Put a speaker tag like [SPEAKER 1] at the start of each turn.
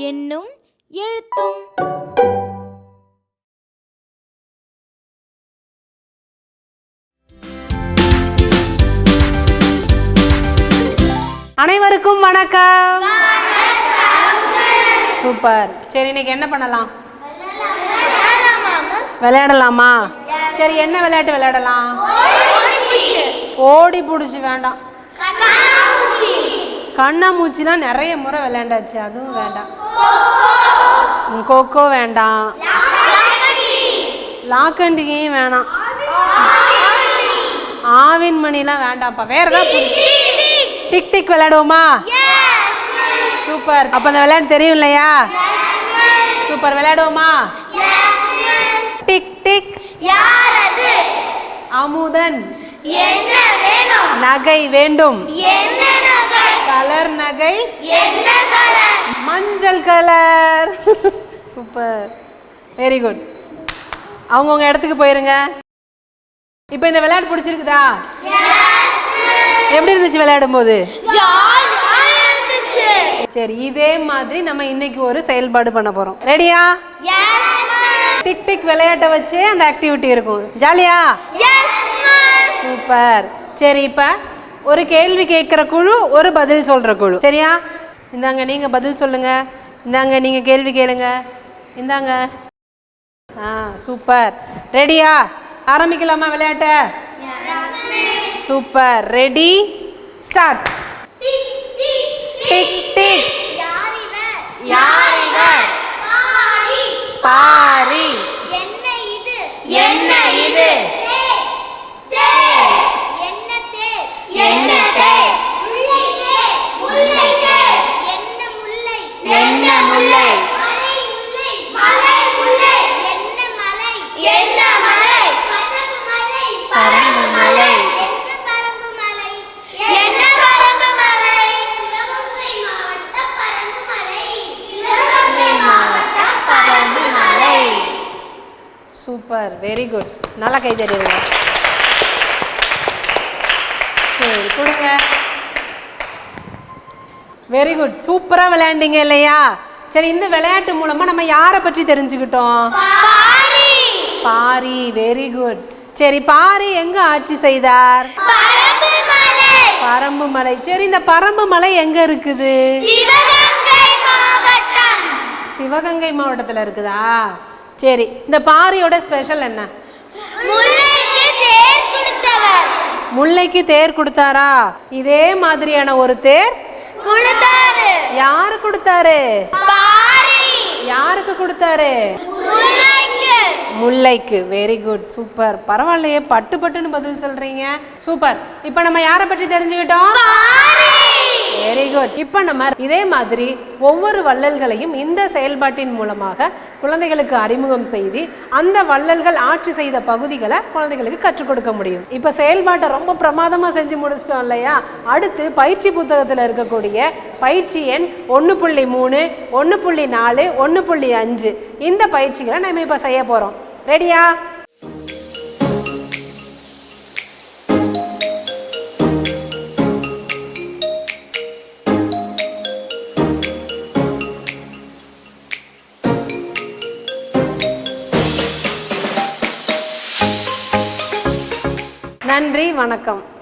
[SPEAKER 1] என்னும் எழுத்தும்.
[SPEAKER 2] அனைவருக்கும் வணக்கம். சூப்பர். சரி இன்னைக்கு என்ன பண்ணலாம்? விளையாடலாமா சரி என்ன விளையாட்டு விளையாடலாம்? ஓடி பிடிச்சி. வேண்டாம். கண்ணாமூச்சிலாம் நிறைய முறை விளையாண்டாச்சு அதுவும் வேண்டாம். ம், கோகோ வேண்டாம். லாக்கண்டிகையும் வேணாம். ஆவின் மணிலாம் வேண்டாம்ப்பா. வேற ஏதாவது டிக் டிக் விளையாடுவோமா? சூப்பர் அப்ப அந்த விளையாட்டு தெரியும் இல்லையா? சூப்பர் விளையாடுவோமா? Tick tick Amudhan.
[SPEAKER 1] என்ன வேணும்?
[SPEAKER 2] நகை வேண்டும்.
[SPEAKER 1] என்ன நகை?
[SPEAKER 2] கலர் நகை.
[SPEAKER 1] என்ன கலர்
[SPEAKER 2] மஞ்சள் கலர் சூப்பர் வெரி குட் அவங்கவுங்க இடத்துக்கு போயிருங்க. இப்போ இந்த விளையாட்டு பிடிச்சிருக்குதா? எப்படி இருந்துச்சு விளையாடும் போது சரி இதே மாதிரி நம்ம இன்னைக்கு ஒரு செயல்பாடு பண்ண போறோம். ரெடியா டிக் டிக் விளையாட்டை வச்சு அந்த ஆக்டிவிட்டி இருக்கும். ஜாலியா? சூப்பர் சரி இப்போ ஒரு கேள்வி கேட்குற குழு ஒரு பதில் சொல்கிற குழு. சரியா? இந்தாங்க நீங்கள் பதில் சொல்லுங்க. இந்தாங்க நீங்கள் கேள்வி கேளுங்க. இந்தாங்க. ஆ சூப்பர் ரெடியா ஆரம்பிக்கலாமா விளையாட்டை? Super. Ready start
[SPEAKER 1] tick tick யார் இவர்
[SPEAKER 2] யார் இவர்?
[SPEAKER 1] பாரி.
[SPEAKER 2] பாரி.
[SPEAKER 1] என்ன இது?
[SPEAKER 2] என்ன இது?
[SPEAKER 1] என்ன? முல்லை?
[SPEAKER 2] சூப்பர் வெரி குட் நல்லா கை தருவீங்க சரி கொடுங்க. வெரி குட் சூப்பராக விளையாண்டீங்க இல்லையா? சரி இந்த விளையாட்டு மூலமா நம்ம யாரை பற்றி தெரிஞ்சுக்கிட்டோம்?
[SPEAKER 1] பாரி.
[SPEAKER 2] வெரி குட் சரி பாரி எங்க ஆட்சி செய்தார்?
[SPEAKER 1] பரம்பு மலை.
[SPEAKER 2] சரி இந்த பரம்பு மலை எங்க இருக்குது?
[SPEAKER 1] சிவகங்கை
[SPEAKER 2] மாவட்டத்தில் இருக்குதா? சரி இந்த பாரியோட ஸ்பெஷல் என்ன?
[SPEAKER 1] முல்லைக்கு தேர்
[SPEAKER 2] கொடுத்தாரா? இதே மாதிரியான ஒரு தேர் யாரு கொடுத்தாரு? யாருக்கு கொடுத்தாரு?
[SPEAKER 1] முல்லைக்கு.
[SPEAKER 2] வெரி குட் சூப்பர் பரவாயில்லையே பட்டு பட்டுன்னு பதில் சொல்றீங்க. சூப்பர் இப்போ நம்ம யாரை பற்றி தெரிஞ்சுக்கிட்டோம்? வெரி குட் இப்போ நம்ம இதே மாதிரி ஒவ்வொரு வள்ளல்களையும் இந்த செயல்பாட்டின் மூலமாக குழந்தைகளுக்கு அறிமுகம் செய்து அந்த வள்ளல்கள் ஆட்சி செய்த பகுதிகளை குழந்தைகளுக்கு கற்றுக் கொடுக்க முடியும். இப்போ செயல்பாட்டை ரொம்ப பிரமாதமாக செஞ்சு முடிச்சிட்டோம் இல்லையா? அடுத்து பயிற்சி புத்தகத்தில் இருக்கக்கூடிய பயிற்சி எண் ஒன்று புள்ளி மூணு ஒன்று புள்ளி நாலு ஒன்று புள்ளி அஞ்சு. இந்த பயிற்சிகளை நம்ம இப்போ செய்ய போகிறோம் ரெடியா நன்றி வணக்கம்.